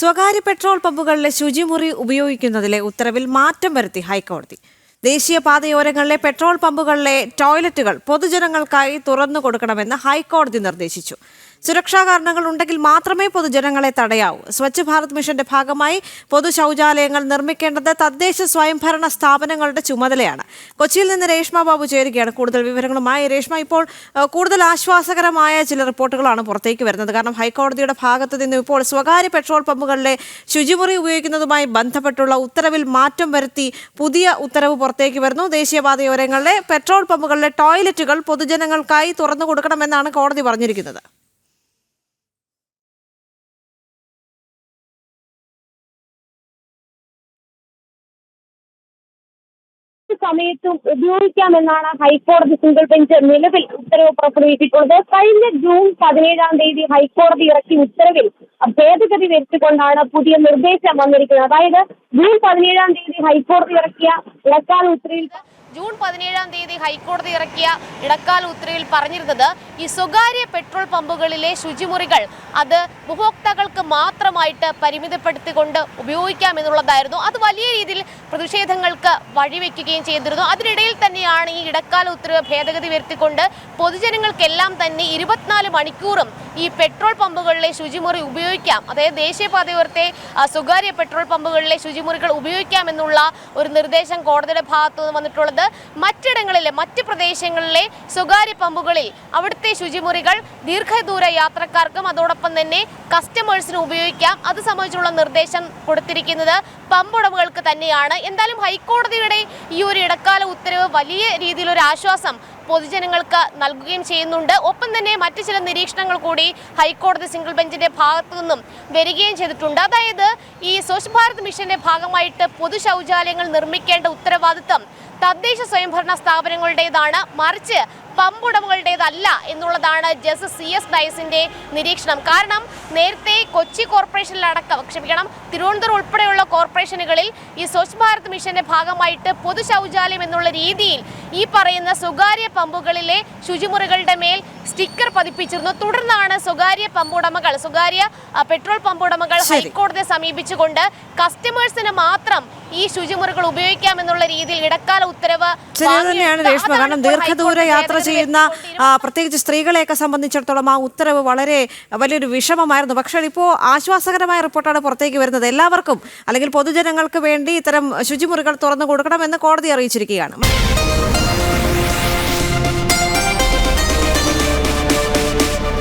സ്വകാര്യ പെട്രോൾ പമ്പുകളിലെ ശുചിമുറി ഉപയോഗിക്കുന്നതിലെ ഉത്തരവിൽ മാറ്റം വരുത്തി ഹൈക്കോടതി. ദേശീയപാതയോരങ്ങളിലെ പെട്രോൾ പമ്പുകളിലെ ടോയ്ലറ്റുകൾ പൊതുജനങ്ങൾക്കായി തുറന്നു കൊടുക്കണമെന്ന് ഹൈക്കോടതി നിർദ്ദേശിച്ചു. സുരക്ഷാ കാരണങ്ങൾ ഉണ്ടെങ്കിൽ മാത്രമേ പൊതുജനങ്ങളെ തടയാവൂ. സ്വച്ഛ് ഭാരത് മിഷന്റെ ഭാഗമായി പൊതു ശൗചാലയങ്ങൾ നിർമ്മിക്കേണ്ടത് തദ്ദേശ സ്വയംഭരണ സ്ഥാപനങ്ങളുടെ ചുമതലയാണ്. കൊച്ചിയിൽ നിന്ന് രേഷ്മ ബാബു ചേരുകയാണ് കൂടുതൽ വിവരങ്ങളുമായി. രേഷ്മ ഇപ്പോൾ കൂടുതൽ ആശ്വാസകരമായ ചില റിപ്പോർട്ടുകളാണ് പുറത്തേക്ക് വരുന്നത്. കാരണം ഹൈക്കോടതിയുടെ ഭാഗത്തു നിന്ന് ഇപ്പോൾ സ്വകാര്യ പെട്രോൾ പമ്പുകളിലെ ശുചിമുറി ഉപയോഗിക്കുന്നതുമായി ബന്ധപ്പെട്ടുള്ള ഉത്തരവിൽ മാറ്റം വരുത്തി പുതിയ ഉത്തരവ് പുറത്തേക്ക് വരുന്നു. ദേശീയപാതയോരങ്ങളിലെ പെട്രോൾ പമ്പുകളിലെ ടോയ്ലറ്റുകൾ പൊതുജനങ്ങൾക്കായി തുറന്നു കൊടുക്കണമെന്നാണ് കോടതി പറഞ്ഞിരിക്കുന്നത്. സമയത്തും ഉപയോഗിക്കാമെന്നാണ് ഹൈക്കോടതി സിംഗിൾ ബെഞ്ച് നിലവിൽ ഉത്തരവ് പുറപ്പെടുവിച്ചിട്ടുള്ളത്. കഴിഞ്ഞ ജൂൺ പതിനേഴാം തീയതി ഹൈക്കോടതി ഇറക്കിയ ഉത്തരവിൽ ഭേദഗതി വരുത്തിക്കൊണ്ടാണ് പുതിയ നിർദ്ദേശം വന്നിരിക്കുന്നത്. അതായത് ജൂൺ പതിനേഴാം തീയതി ഹൈക്കോടതി ഇറക്കിയ ഇടക്കാല ഉത്തരവിൽ ജൂൺ പതിനേഴാം തീയതി ഹൈക്കോടതി ഇറക്കിയ ഇടക്കാല ഉത്തരവിൽ പറഞ്ഞിരുന്നത് ഈ സ്വകാര്യ പെട്രോൾ പമ്പുകളിലെ ശുചിമുറികൾ അത് ഉപഭോക്താക്കൾക്ക് മാത്രമായിട്ട് പരിമിതപ്പെടുത്തിക്കൊണ്ട് ഉപയോഗിക്കാം എന്നുള്ളതായിരുന്നു. അത് വലിയ രീതിയിൽ പ്രതിഷേധങ്ങൾക്ക് വഴിവെക്കുകയും ചെയ്തിരുന്നു. അതിനിടയിൽ തന്നെയാണ് ഈ ഇടക്കാല ഉത്തരവ് ഭേദഗതി വരുത്തിക്കൊണ്ട് പൊതുജനങ്ങൾക്കെല്ലാം തന്നെ ഇരുപത്തിനാല് മണിക്കൂറും ഈ പെട്രോൾ പമ്പുകളിലെ ശുചിമുറി ഉപയോഗിക്കാം. അതായത് ദേശീയപാതയോരത്തെ സ്വകാര്യ പെട്രോൾ പമ്പുകളിലെ ശുചിമുറികൾ ഉപയോഗിക്കാം എന്നുള്ള ഒരു നിർദ്ദേശം കോടതിയുടെ ഭാഗത്തു നിന്ന് വന്നിട്ടുള്ളത്. മറ്റിടങ്ങളിലെ മറ്റ് പ്രദേശങ്ങളിലെ സ്വകാര്യ പമ്പുകളിൽ അവിടുത്തെ ശുചിമുറികൾ ദീർഘദൂര യാത്രക്കാർക്കും അതോടൊപ്പം തന്നെ കസ്റ്റമേഴ്സിനും ഉപയോഗിക്കാം. അത് സംബന്ധിച്ചുള്ള നിർദ്ദേശം കൊടുത്തിരിക്കുന്നത് പമ്പ് ഉടമകൾക്ക് തന്നെയാണ്. എന്തായാലും ഹൈക്കോടതിയുടെ ഈ ഒരു ഇടക്കാല ഉത്തരവ് വലിയ രീതിയിലൊരു ആശ്വാസം പൊതുജനങ്ങൾക്ക് നൽകുകയും ചെയ്യുന്നുണ്ട്. ഒപ്പം തന്നെ മറ്റു ചില നിരീക്ഷണങ്ങൾ കൂടി ഹൈക്കോടതി സിംഗിൾ ബെഞ്ചിന്റെ ഭാഗത്തു നിന്നും വരികയും ചെയ്തിട്ടുണ്ട്. അതായത് ഈ സ്വച്ഛ് ഭാരത് മിഷന്റെ ഭാഗമായിട്ട് പൊതു ശൗചാലയങ്ങൾ നിർമ്മിക്കേണ്ട ഉത്തരവാദിത്തം തദ്ദേശ സ്വയംഭരണ സ്ഥാപനങ്ങളുടേതാണ്. മറിച്ച് പമ്പ് ഉടമകളുടേതല്ല എന്നുള്ളതാണ് ജസ്റ്റിസ് സി എസ് ഡയസിന്റെ നിരീക്ഷണം. കാരണം നേരത്തെ കൊച്ചി കോർപ്പറേഷനിലടക്കം ക്ഷമിക്കണം തിരുവനന്തപുരം ഉൾപ്പെടെയുള്ള കോർപ്പറേഷനുകളിൽ ഈ സ്വച്ഛ് ഭാരത് മിഷന്റെ ഭാഗമായിട്ട് പൊതു ശൗചാലയം എന്നുള്ള രീതിയിൽ ഈ പറയുന്ന സ്വകാര്യ പമ്പുകളിലെ ശുചിമുറികളുടെ മേൽ സ്റ്റിക്കർ പതിപ്പിച്ചിരുന്നു. തുടർന്നാണ് സ്വകാര്യ പമ്പ് ഉടമകൾ സ്വകാര്യ പെട്രോൾ പമ്പുടമകൾ ഹൈക്കോടതിയെ സമീപിച്ചുകൊണ്ട് കസ്റ്റമേഴ്സിന് മാത്രം ഈ ശുചിമുറികൾ ഉപയോഗിക്കാമെന്നുള്ള രീതിയിൽ ഇടക്കാല ഉത്തരവ് തന്നെയാണ് രേഷ്മ. കാരണം ദീർഘദൂര യാത്ര ചെയ്യുന്ന പ്രത്യേകിച്ച് സ്ത്രീകളെയൊക്കെ സംബന്ധിച്ചിടത്തോളം ആ ഉത്തരവ് വളരെ വലിയൊരു വിഷമമായിരുന്നു. പക്ഷേ ഇപ്പോൾ ആശ്വാസകരമായ റിപ്പോർട്ടാണ് പുറത്തേക്ക് വരുന്നത്. എല്ലാവർക്കും അല്ലെങ്കിൽ പൊതുജനങ്ങൾക്ക് വേണ്ടി ഇത്തരം ശുചിമുറികൾ തുറന്നു കൊടുക്കണമെന്ന് കോടതി അറിയിച്ചിരിക്കുകയാണ്.